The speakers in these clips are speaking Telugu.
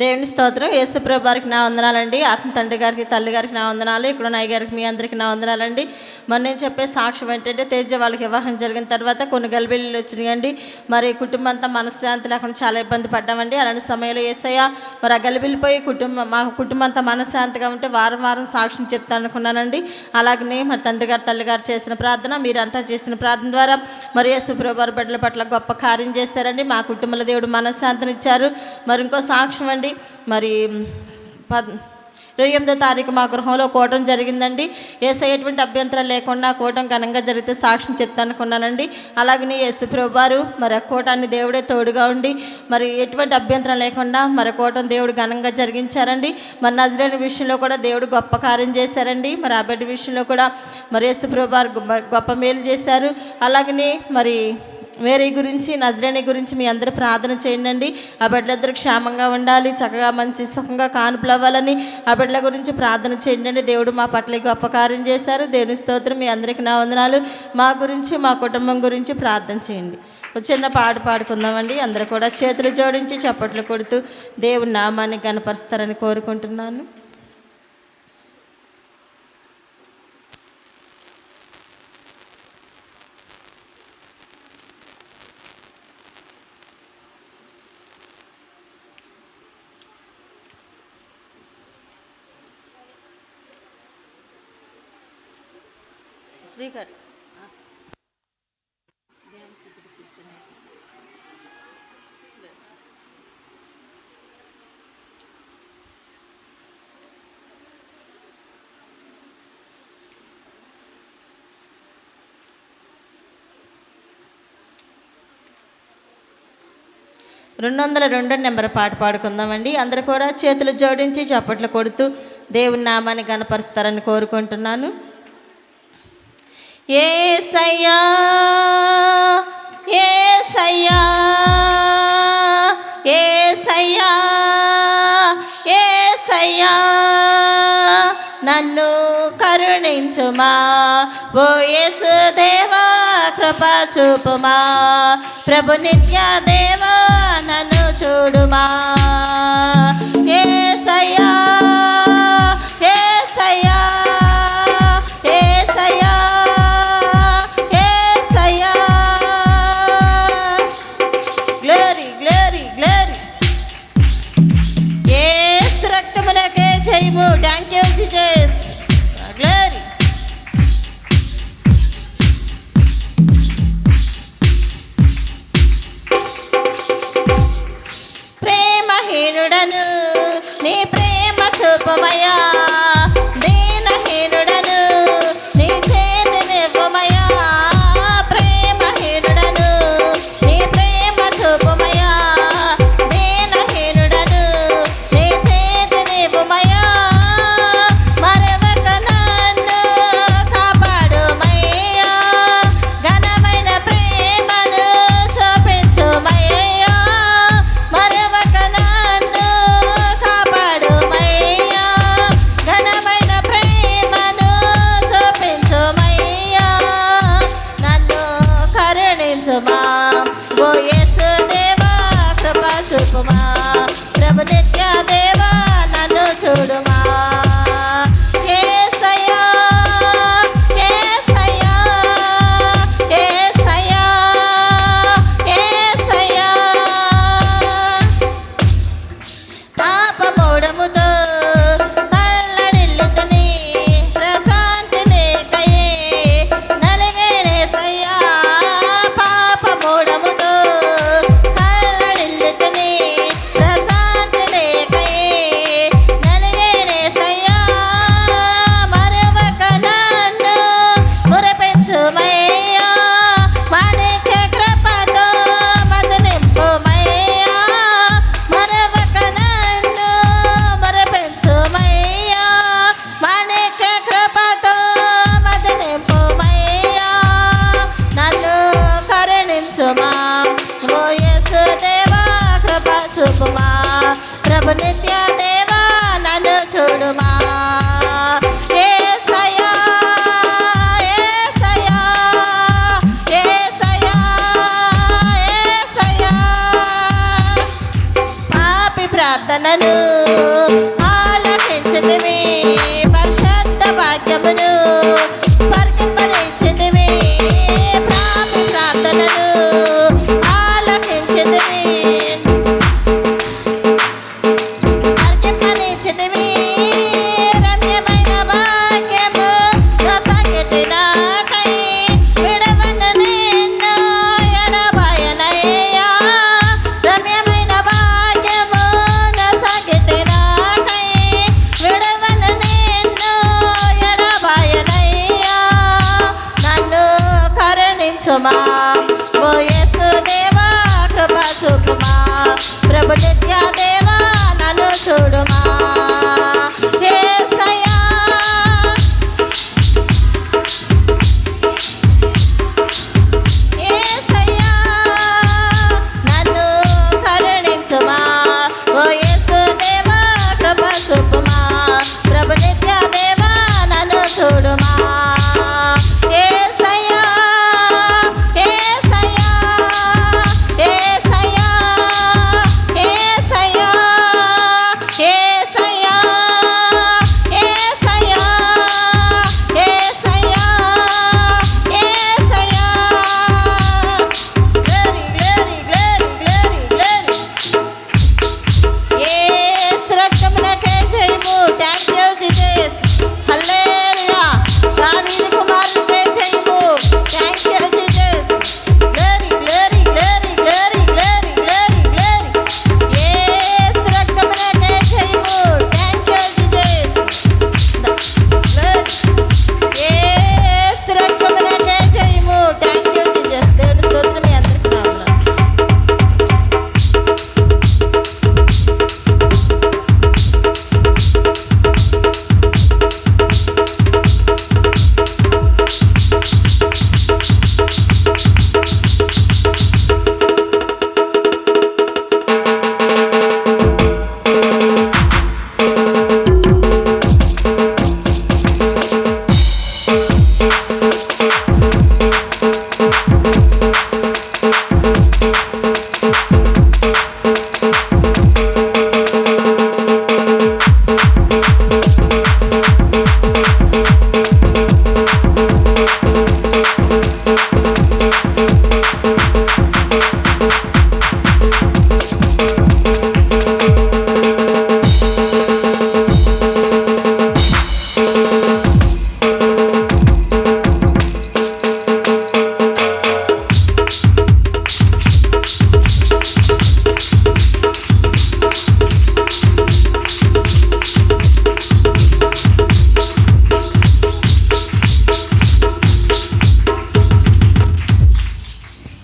దేవుని స్తోత్రం యేసుప్రభు గారికి నా వందనాలండి. ఆత్మ తండ్రి గారికి తల్లి గారికి నా వందనాలు. ఇక్కడ నాయ గారికి మీ అందరికి నా వందనాలండి. మరి నేను చెప్పే సాక్ష్యం ఏంటంటే తేజ వాళ్ళకి వివాహం జరిగిన తర్వాత కొన్ని గలిబిల్లు వచ్చినాయండి. మరి కుటుంబం అంతా మనశ్శాంతి లేకుండా చాలా ఇబ్బంది పడ్డామండి. అలాంటి సమయంలో ఏసయ్య మరి ఆ గలిబిల్లిపోయి కుటుంబం మా కుటుంబం అంతా మనశ్శాంతిగా ఉంటే వారం వారం సాక్ష్యం చెప్తాను అనుకున్నానండి. అలాగనే మరి తండ్రి గారు తల్లి గారు చేసిన ప్రార్థన మీరంతా చేసిన ప్రార్థన ద్వారా మరి యేసుప్రభు వారి బిడ్డల పట్ల గొప్ప కార్యం చేశారండి. మా కుటుంబంలో దేవుడు మనశ్శాంతిని ఇచ్చారు మరి ఇంకో సాక్ష్యం అండి మరి పద్ ఇరవై ఎనిమిదో తారీఖు మా గృహంలో కూటం జరిగిందండి. ఏసై ఎటువంటి అభ్యంతరం లేకుండా కూటం ఘనంగా జరిగితే సాక్ష్యం చెప్తానుకున్నానండి. అలాగనే యేసుప్రభు ప్రభువారు మరి ఆ కూటాన్ని దేవుడే తోడుగా ఉండి మరి ఎటువంటి అభ్యంతరం లేకుండా మరి కూటం దేవుడు ఘనంగా జరిగించారండి. మరి నజరేని విషయంలో కూడా దేవుడు గొప్ప కార్యం చేశారండి. మరి ఆ బిడ్డ విషయంలో కూడా మరి యేసుప్రభు ప్రభువారు గొప్ప- గొప్ప మేలు చేశారు. అలాగనే మరి వేరే గురించి నజరేని గురించి మీ అందరూ ప్రార్థన చేయండి. ఆ బిడ్డలిద్దరు క్షేమంగా ఉండాలి చక్కగా మంచి సుఖంగా కానుపులు అవ్వాలని ఆ బిడ్డల గురించి ప్రార్థన చేయండి. దేవుడు మా పట్ల గొప్పకారం గొప్ప కార్యం చేశారు. దేవుని స్తోత్రం మీ అందరికీ నా వందనాలు. మా గురించి మా కుటుంబం గురించి ప్రార్థన చేయండి. ఒక చిన్న పాట పాడుకుందామండి. అందరూ కూడా చేతులు జోడించి చప్పట్లు కొడుతూ దేవుని నామాన్ని కనపరుస్తారని కోరుకుంటున్నాను. శ్రీకర్. రెండు వందల రెండు నెంబర్ పాట పాడుకుందామండి. అందరు కూడా చేతులు జోడించి చప్పట్లు కొడుతూ దేవుని నామాన్ని గనపరుస్తారని కోరుకుంటున్నాను. ఏసయ్యా ఏసయ్యా ఏసయ్యా ఏసయ్యా నన్ను కరుణించుమా. ఓ యేసు దేవా కృప చూపుమా. ప్రభు నిత్య దేవా నన్ను చూడుమా. Facebook. కృప చూపుమా ప్రభు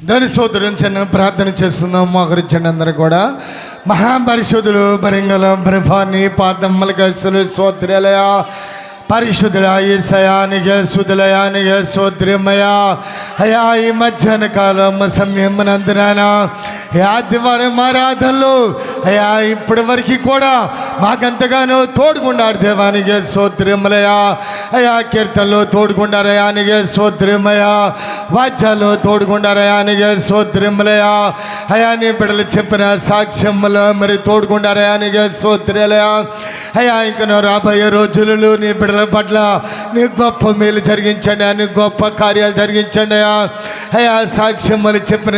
దాని సోదరించండి ప్రార్థన చేస్తున్నాం. మోకరించండి అందరూ కూడా. మహాపరిశుద్ధులు బరింగల ప్రభాని పాదమ్మలకి సోత్రలయ పరిశుద్ధుల ఈసయానిగే శుద్ధులయానిగే సోద్రమయా అయా ఈ మధ్యాహ్న కాలం సమయమునందున ఆదివారం ఆరాధనలు అయా ఇప్పటి వరకు కూడా మాకంతగానో తోడుకున్నారు దేవానికి సోత్రమలయా అయా కీర్తనలో తోడుకుండారయానిగే సోత్రమయా వాద్యాలు తోడుకుండారయానిగే సోత్రములయా అయా నీ బిడ్డలు చెప్పిన సాక్ష్యములు మరి తోడుకుండారయానిగే సోత్రలయా అయా ఇంకనో రాబోయే రోజులలో నీ బిడ్డలు పట్ల నీ గొప్ప మేలు జరిగించండి అని గొప్ప కార్యాలు జరిగించండి అయా సాక్ష్యం మళ్ళీ చెప్పిన